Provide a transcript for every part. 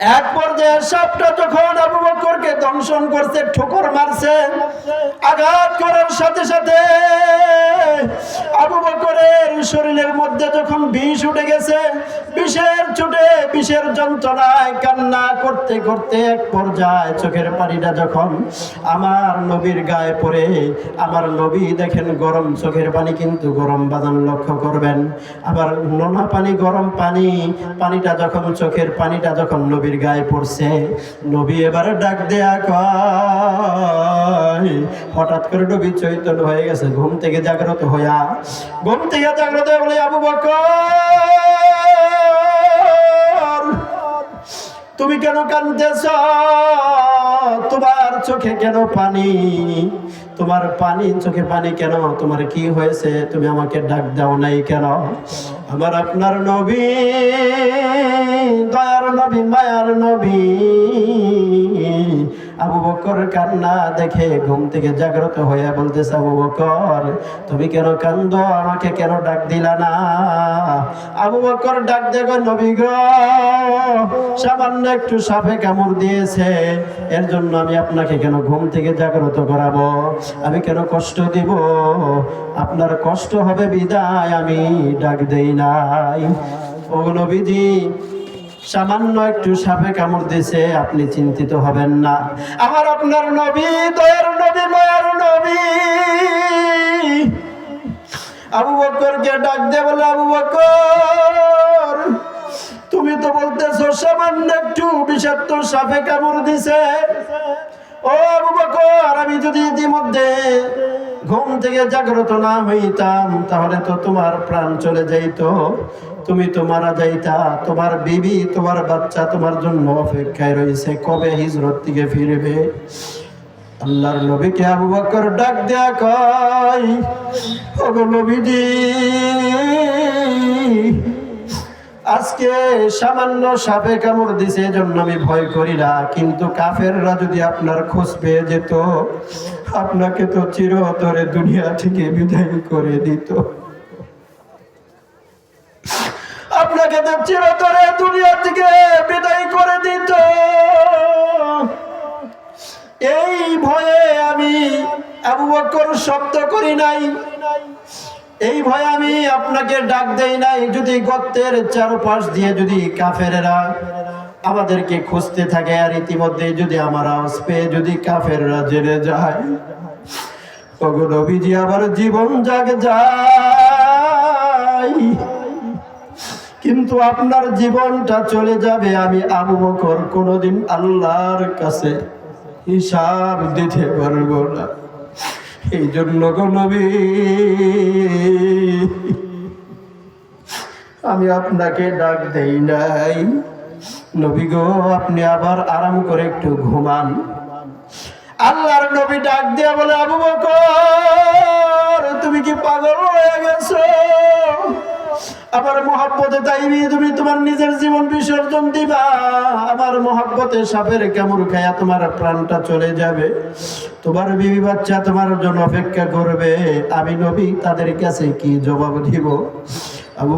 এক পর্যায়ে সাপটা যখন আবু বকরকে দংশন করছে, ঠোকর মারছে, আঘাত করার সাথে সাথে আবু বকরের শরীরের মধ্যে যখন বিষ উঠে গেছে, বিষের ছুটে বিষের যন্ত্রণায় কান্না করতে করতে এক পর্যায়ে চোখের পানিটা যখন আমার নবীর গায়ে পড়ে, আমার নবী দেখেন গরম চোখের পানি কিন্তু গরম বাদান লক্ষ্য করবেন। আবার নোনা পানি, গরম পানি, পানিটা যখন চোখের পানিটা যখন নবীর গায়ে পড়ছে। নবী এবারে ডাক দেয়া কয়, হঠাৎ করে নবী চৈতন্য হয়ে গেছে, ঘুম থেকে জাগ্রত হইয়া। ঘুম থেকে জাগ্রত হয়ে বলে, আবু বকর, তুমি কেন কানতেছ তোমার চোখে কেন পানি? তোমার পানি চোখে পানি কেন? তোমার কি হয়েছে? তুমি আমাকে ডাক দাও নাই কেন? আমার আপনার নবী, দয়ার নবী, মায়ার নবী। আবু বকর কান্না দেখে ঘুম থেকে জাগ্রত হয়ে বলতেছে, আবু বকর, তুমি কেন কান্দ? আমাকে কেন ডাক দিলা না? আবু বকর ডাক দেখো নবী গো, সামান্য একটু সাপে কামড় দিয়েছে, এর জন্য আমি আপনাকে কেন ঘুম থেকে জাগ্রত করাবো? আমি কেন কষ্ট দিব? আপনার কষ্ট হবে বিদায়, আমি ডাক দেই নাই। ও নবীজি সামান্য একটু সাপে কামড় দিয়েছে আপনি চিন্তিত হবেন না। আমার আপনার নবী, দয়ার নবী, মায়ার নবী। আবু বকরকে ডাক দে বলে, আবু বকর, তুমি তো বলতেছো সামান্য একটু বিষাক্ত সাপে কামড় দিছে। ও আবু বকর, আমি যদি ইতিমধ্যে ঘুম থেকে জাগ্রত না হইতাম, তাহলে তো তোমার প্রাণ চলে যাইত। তুমি তো মারা যাইতা, তোমার বিবি, তোমার বাচ্চা তোমার জন্য অপেক্ষায় রয়েছে। কবে হিজরত থেকে ফিরবে? আল্লাহর নবীকে আবু বকর ডাক দেয়া কয়, ওগো নবীজি, আজকে সামান্য সাপে কামড় দিছে, এজন্য আমি ভয় করি না। কিন্তু কাফেররা যদি আপনার খোঁজ পেয়ে যেত, আপনাকে তো চিরতরে দুনিয়া থেকে বিদায় করে দিত। আপনাকে চিরতরে দুনিয়া থেকে বিদায় করে দিত। এই ভয়ে আমি আবু বকর শব্দ করি নাই। এই ভয়ে আমি আপনাকে ডাক দেই নাই, যদি গর্তের চারপাশ দিয়ে যদি কাফেরেরা আমাদেরকে খুঁজতে থাকে আর ইতিমধ্যে যদি আমার আওয়াজ পেয়ে যদি কাফেররা জেনে যায়। ওগো নবীজি আবার জীবন জাগ যায়। কিন্তু আপনার জীবনটা চলে যাবে আমি আবু বকর কোনোদিন আল্লাহর কাছে হিসাব দিতে পারব না। এই জন্য আমি আপনাকে ডাক দেই নাই। নবী গো, আপনি আবার আরাম করে একটু ঘুমান। আল্লাহর নবী ডাক দিয়া বলে, আবু বকর, তুমি কি পাগল হয়ে গেছো? আমার মহাব্বতে তাইবি তুমি তোমার নিজের জীবন বিসর্জন দিবা। আমার মহাব্বতে সাপের কামড় খায়া তোমার প্রাণটা চলে যাবে। তোমার বিবি বাচ্চা তোমার জন্য অপেক্ষা করবে। আমি নবী, তাদের কাছে কি জবাব দিব? আবু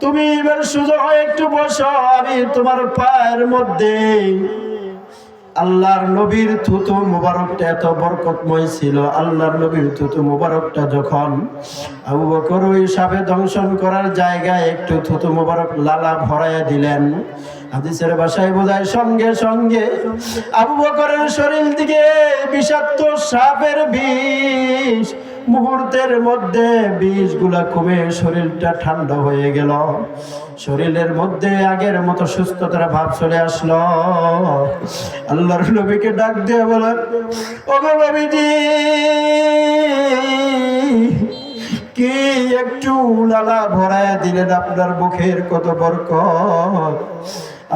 তুমি এবার সুযোগ একটু বসো, আমি তোমার পায়ের মধ্যে আল্লাহর নবীর থুতু মুবারকটা এত বরকতময় ছিল। আল্লাহর নবীর থুতু মুবারকটা যখন আবু বকর ওই সাপে দংশন করার জায়গায় একটু থুতু মুবারক লালা ভরাইয়া দিলেন, হাদিসের ভাষায় বোঝায়, সঙ্গে সঙ্গে আবু বকরের শরীর দিকে বিষাক্ত সাপের বিষ মুহূর্তের মধ্যে বিষগুলা কমে, শরীরটা ঠান্ডা হয়ে গেল। শরীরের মধ্যে আগের মতো সুস্থতার ভাব চলে আসলো। আল্লাহর নবীকে ডাক দিয়ে বলেন ও নবীজি, কি একটু লালা ভরায় দিলেন আপনার মুখের কত বরকত?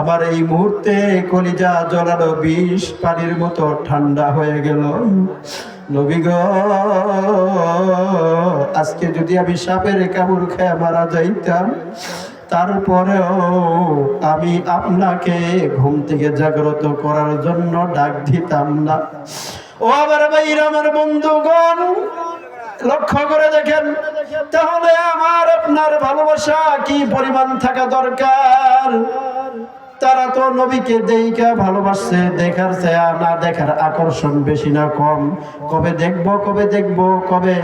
আমার এই মুহূর্তে কলিজা জলানো বিষ পানির মতো ঠান্ডা হয়ে গেল। নবী গো, আজকে যদি আমি সাপের কামড় খেয়ে মারা যাইতাম, তারপরেও আমি আপনাকে ঘুম থেকে জাগ্রত করার জন্য ডাক দিতাম না। ও আমার ভাইরা, আমার বন্ধুগণ, লক্ষ্য করে দেখেন, তাহলে আমার আপনার ভালোবাসা কি পরিমাণ থাকা দরকার? তারা তো নবীকে দেইকা ভালোবাসছে, দেখার চেয়া না দেখার আকর্ষণ বেশি না কম। কবে দেখব কবে দেখব, কবে?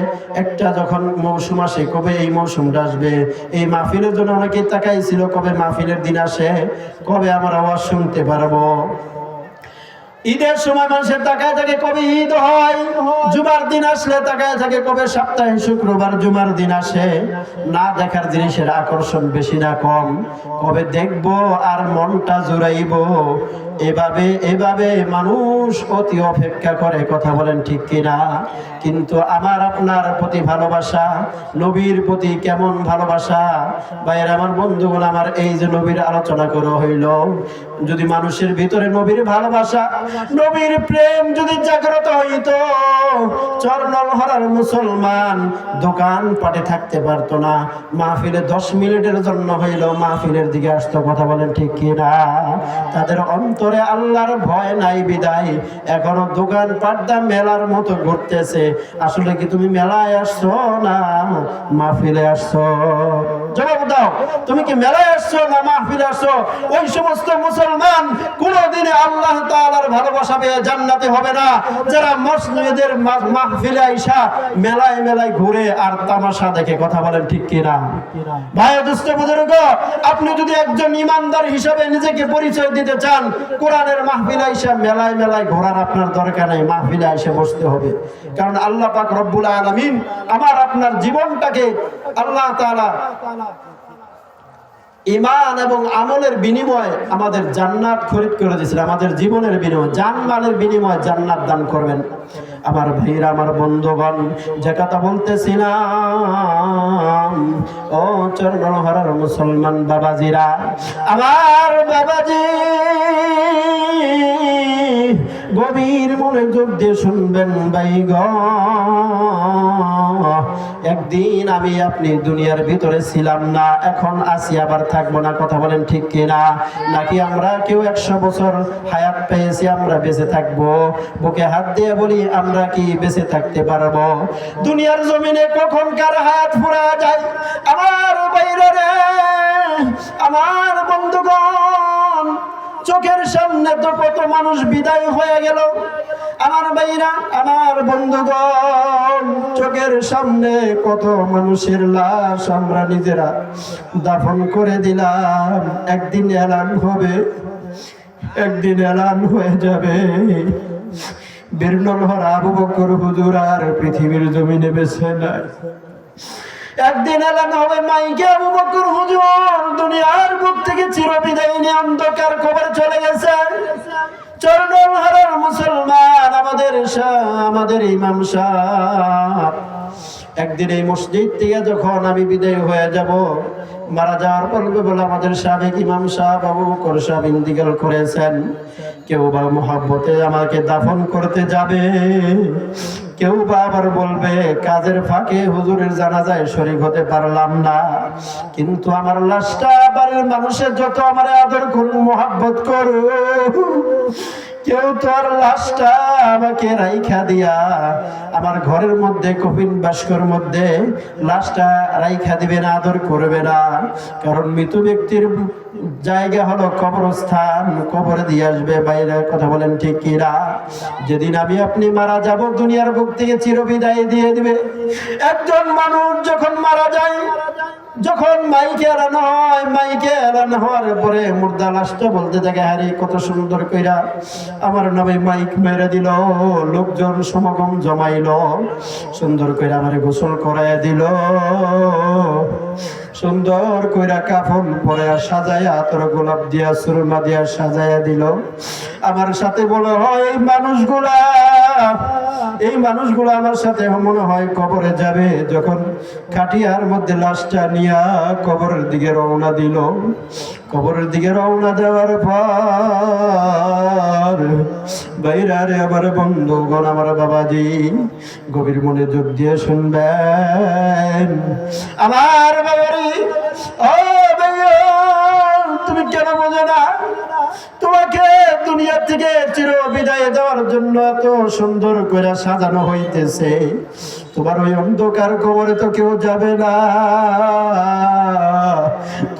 একটা যখন মৌসুম আসে, কবে এই মৌসুমটা আসবে? এই মাহফিলের জন্য অনেকে তাকাইছিল, কবে মাহফিলের দিন আসে? কবে আমরা আওয়াজ শুনতে পারব? ঈদের সময় মানুষের তাকায় থাকে কবে ঈদ হয়? জুমার দিন আসলে তাকায় থাকে কবে সপ্তাহে শুক্রবার জুমার দিন আসে? না দেখার জিনিসের আকর্ষণ বেশি না কম। কবে দেখব আর মনটা জুড়াইব? এভাবে এভাবে মানুষ অতি অপেক্ষা করে, কথা বলেন ঠিক কিনা? কিন্তু আমার আপনার প্রতি ভালোবাসা, নবীর প্রতি কেমন ভালোবাসা? বাইরে আমার বন্ধুগুলো আমার এই যে নবীর আলোচনা করা হইল, যদি মানুষের ভিতরে নবীর ভালোবাসা নবীর প্রেম যদি জাগ্রত হইতো চরনল হরার মুসলমান দোকান পাটে থাকতে পারতো না। মাহফিলে দশ মিনিটের জন্য হইল মাহফিলের দিকে আসতো, কথা বলেন ঠিক কিনা? তাদের অন্তরে আল্লাহর ভয় নাই, বিদায়। এখনও দোকান পাটদা মেলার মতো ঘুরতেছে। আসলে কি তুমি মেলায় আসছো না মাহফিলে আসছো? জবাব দাও, তুমি কি মেলায় আসছো না মাহফিলে আসছো? ওই সমস্ত মুসলমান কোনদিনে আল্লাহ তাআলার ভালোবাসা পেয়ে জান্নাতে হবে না। যারা মসজিদের মাহফিলে আইসা মেলায় মেলায় ঘুরে আর তামাশা দেখে কথা বলেন ঠিক কিনা? ভাই, দুষ্ট বুজুর্গ, আপনি যদি একজন ইমানদার হিসাবে নিজেকে পরিচয় দিতে চান, কোরআনের মাহফিলে আইসা মেলায় মেলায় ঘোরার আপনার দরকার নেই, মাহফিলে এসে বসতে হবে। কারণ আল্লাহ পাক রব্বুল আলামিন আমার আপনার জীবনটাকে আল্লাহ তাআলা ইমান এবং আমলের বিনিময়ে আমাদের জান্নাত খরিদ করে দিয়েছেন। আমাদের জীবনের বিনিময়, জানমালের বিনিময়ে জান্নাত দান করবেন। আমার ভাইরা, আমার বন্ধুগণ, যে কথা বলতেছিলাম, ও চরণ হরার মুসলমান বাবাজিরা, আমার বাবাজি গভীর মনে মনোযোগ দিয়ে শুনবেন বাইগ একদিন আমি আপনি দুনিয়ার ভিতরে ছিলাম না, এখন আসি আবার থাকব না, কথা বলেন ঠিক কিনা? নাকি আমরা কেউ একশো বছর হায়াত পেয়েছি, আমরা বেঁচে থাকব? বুকে হাত দিয়ে বলি, আমরা কি বেঁচে থাকতে পারব? দুনিয়ার জমিনে কখন কার হায়াত ফুরা যায়? আমার বাইরে আমার চোখের সামনে তো কত মানুষ বিদায় হয়ে গেল। আমার ভাইরা, আমার বন্ধুগণ, চোখের সামনে কত মানুষের লাশ আমরা নিজেরা দাফন করে দিলাম। একদিন এলান হবে, একদিন এলান হয়ে যাবে। বীরনল হর আবু বকর হুজুর আর পৃথিবীর জমিনে বেছে নাই একদিন এলান হবে মাইকে আবু বকর হুজুর, দুনিয়ার বুক থেকে চিরবিদায় নিয়ে অন্ধকার খবর চলে গেছে। চরণ হারার মুসলমান, আমাদের আমাদের ইমাম সাহ একদিন এই মসজিদ থেকে যখন আমি বিদায় হয়ে যাব, মারা যাওয়ার পর বলে আমাদের সাবেক ইমাম সাহ বাবু বকর সাহেব ইন্তিকাল করেছেন। কেউ বা মোহাব্বতে আমাকে দাফন করতে যাবে, কেউ বা আবার বলবে, কাজের ফাঁকে হুজুরের জানাজায় শরীক হতে পারলাম না। কিন্তু আমার লাশটা বাড়ির মানুষের যত আমার আদর করুন, মোহাব্বত করু কেউ তো আর লাশটা আমাকে রাইখা দিয়া আমার ঘরের মধ্যে, কফিন বাস্কর মধ্যে লাশটা রাইখা দিবে না, আদর করবে না। কারণ মৃত ব্যক্তির জায়গা হলো কবরস্থান, কবরে দিয়ে আসবে। বাইরে কথা বলেন ঠিক কিরা যেদিন আমি আপনি মারা যাব, দুনিয়ার বুক থেকে চিরবিদায় দিয়ে দিবে। একজন মানুষ যখন মারা যায় যখন মাইকে এলানো হয়, মাইকে এলানো হওয়ার পরে মুর্দা লাশটা বলতে থাকে, আরে, কত সুন্দর কইরা আমার নামে মাইক মেরে দিল, লোকজন সমাগম জমাইলো, সুন্দর কইরা আমার গোসল করায় দিল, সুন্দর কইরা কাফন পরে সাজায়া তোর গোলাপ দিয়া, সুরমা দিয়া সাজায়া দিল। আমার সাথে বলে হয় মানুষগুলা এই মানুষগুলো আমার সাথে মনে হয় কবরে যাবে। যখন খাটিয়ার মধ্যে লাশটা নিয়া কবরের দিকে রওনা দিল। কবরের দিকে রওনা দেওয়ার পর বাইরারে আমার বন্ধুগণ, আমার বাবাজি গভীর মনে যোগ দিয়ে শুনবেন। আমার বাবারি ও তুমি কেন বোঝো না? তোমাকে দুনিয়া থেকে বিদায় জন্য এত সুন্দর করে সাজানো হইতেছে। তোমার ওই অন্ধকার কবরে তো কেউ যাবে না।